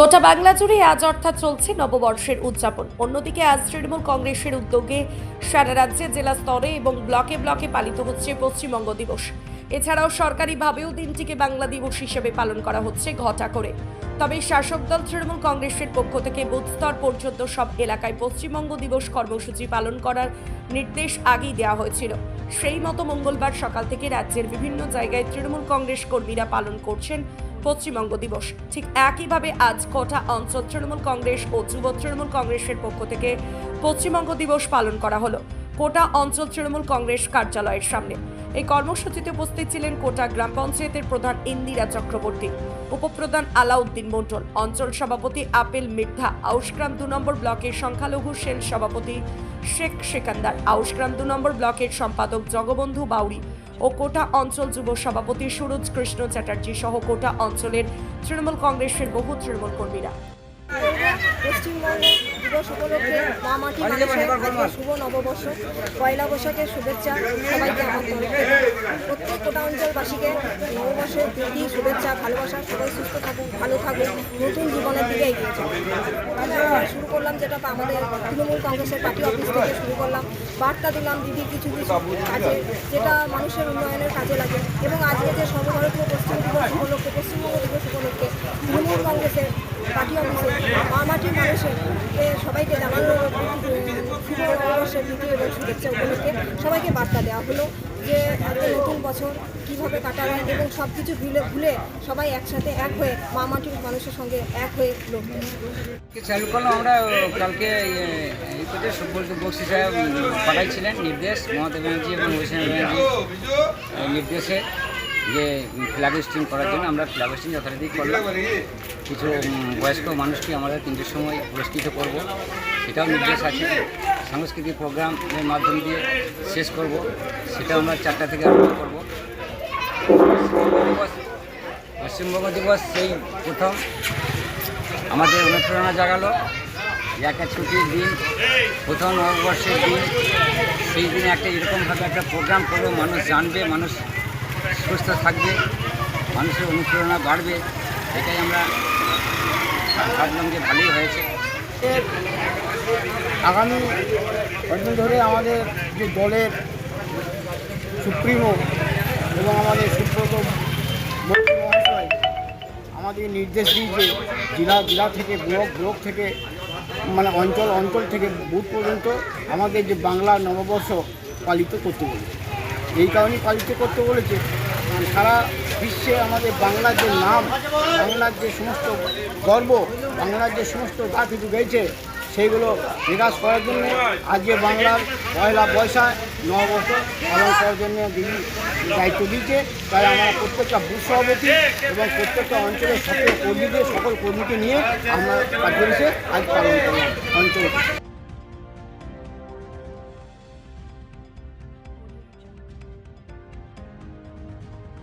গোটা বাংলা জুড়ে আজ অর্থাৎ চলছে নববর্ষের উদযাপন। অন্যদিকে আজ তৃণমূল কংগ্রেসের উদ্যোগে সারা রাজ্যে জেলা স্তরে এবং ব্লকে ব্লকে পালিত হচ্ছে পশ্চিমবঙ্গ দিবস। এছাড়াও সরকারিভাবেও দিনটিকে বাংলা দিবস হিসেবে পালন করা হচ্ছে ঘটা করে। তবে শাসক দল তৃণমূল কংগ্রেসের পক্ষ থেকে বুথ স্তর পর্যন্ত সব এলাকায় পশ্চিমবঙ্গ দিবস কর্মসূচি পালন করার নির্দেশ আগেই দেওয়া হয়েছিল। সেই মতো মঙ্গলবার সকাল থেকে রাজ্যের বিভিন্ন জায়গায় তৃণমূল কংগ্রেস কর্মীরা পালন করছেন পশ্চিমবঙ্গ দিবস। ঠিক একইভাবে আজ কটা অঞ্চল তৃণমূল কংগ্রেস ও যুব তৃণমূল কংগ্রেসের পক্ষ থেকে পশ্চিমবঙ্গ দিবস পালন করা হলো। কোটা অঞ্চল তৃণমূল কংগ্রেস কার্যালয়ের সামনে। এই কর্মসূচিতে উপস্থিত ছিলেন কোটা গ্রাম পঞ্চায়েতের প্রধান ইন্দিরা চক্রবর্তী, উপপ্রধান আলাউদ্দিন মণ্ডল অঞ্চল সভাপতি আপেল মির্ধা আউসগ্রাম দু নম্বর ব্লকের সংখ্যালঘু সেন সভাপতি শেখ সেকান্দার আউসগ্রাম দু নম্বর ব্লকের সম্পাদক জগবন্ধু বাউরি ও কোটা অঞ্চল যুব সভাপতি সুরজ কৃষ্ণ চ্যাটার্জি সহ কোটা অঞ্চলের তৃণমূল কংগ্রেসের বহু তৃণমূল কর্মীরা। পশ্চিমবঙ্গ দিবস উপলক্ষে মা মাটি শুভ নববর্ষ। পয়লা বৈশাখের শুভেচ্ছা সবাইকে আমার অঞ্চলবাসীকে নববর্ষের প্রীতি শুভেচ্ছা ভালোবাসা সবাই সুস্থ থাকুক ভালো থাকুক নতুন জীবনের দিকে এগিয়ে যাক শুরু করলাম যেটা আমাদের তৃণমূল কংগ্রেসের পার্টি অফিস থেকে শুরু করলাম বার্তা দিলাম দিদি কিছু কিছু কাজে যেটা মানুষের উন্নয়নের কাজে লাগে এবং আজকে যে সর্বভারতীয় পশ্চিম দিবস উপলক্ষে পশ্চিমবঙ্গ দিবস উপলক্ষে তৃণমূল কংগ্রেসের পার্টি অফিসে মা মাটির মানুষের সবাইকে জানানো শুভ নববর্ষের প্রীতি এবং শুভেচ্ছা উপলক্ষে। সবাইকে বার্তা দেওয়া হলো যে একটা নতুন বছর কীভাবে কাটাবেন এবং সব কিছু ভুলে ভুলে সবাই একসাথে এক হয়ে মা মাটির মানুষের সঙ্গে এক হয়ে লড়তে চালু আমরা কালকে বক্সি সাহেব পাঠাইছিলেন নির্দেশ, মমতা ব্যানার্জি এবং অভিষেক ব্যানার্জি নির্দেশে। যে ফ্ল্যাগ স্টিং করার জন্য আমরা ফ্ল্যাগ স্টিং যথারীতি করলাম। কিছু বয়স্ক মানুষকে আমরা তিনটের সময় পুরস্কৃত করব। সেটাও নির্দেশ আছে। সাংস্কৃতিক প্রোগ্রামের মাধ্যম দিয়ে শেষ করব। সেটা আমরা চারটা থেকে আরম্ভ করব। পশ্চিমবঙ্গ দিবস সেই প্রথম। আমাদের অনুপ্রেরণা জাগালো। একটা ছুটির দিন, প্রথম নববর্ষের দিন। সেই দিনে একটা এরকমভাবে একটা প্রোগ্রাম করবে মানুষ জানবে, মানুষ সুস্থ থাকবে, মানুষের অনুপ্রেরণা বাড়বে, এটাই আমরা ভাবলাম যে ভালোই হয়েছে। আগামী কদিন ধরে আমাদের যে দলের সুপ্রিমো এবং আমাদের সুব্রত আমাদের নির্দেশ দিয়েছে, জেলা জেলা থেকে, ব্লক ব্লক থেকে মানে অঞ্চল অঞ্চল থেকে বুথ পর্যন্ত আমাদের যে বাংলা নববর্ষ পালিত করতে বলেছে। এই কারণেই পালিত করতে বলেছে। সারা বিশ্বে আমাদের বাংলার যে নাম, বাংলার যে সমস্ত গর্ব, বাংলার যে সমস্ত যা কিছু রয়েছে, সেইগুলো বিকাশ করার জন্য আজকে বাংলার পয়লা বৈশাখ নববর্ষ পালন করার জন্য দিদি দায়িত্ব দিয়েছে। তাই আমরা প্রত্যেকটা বুথ সভাপতি এবং প্রত্যেকটা অঞ্চলের সকল কর্মীদের সকল কর্মীকে নিয়ে আমরা কার্যদিবসে আজ পালন করলাম অঞ্চল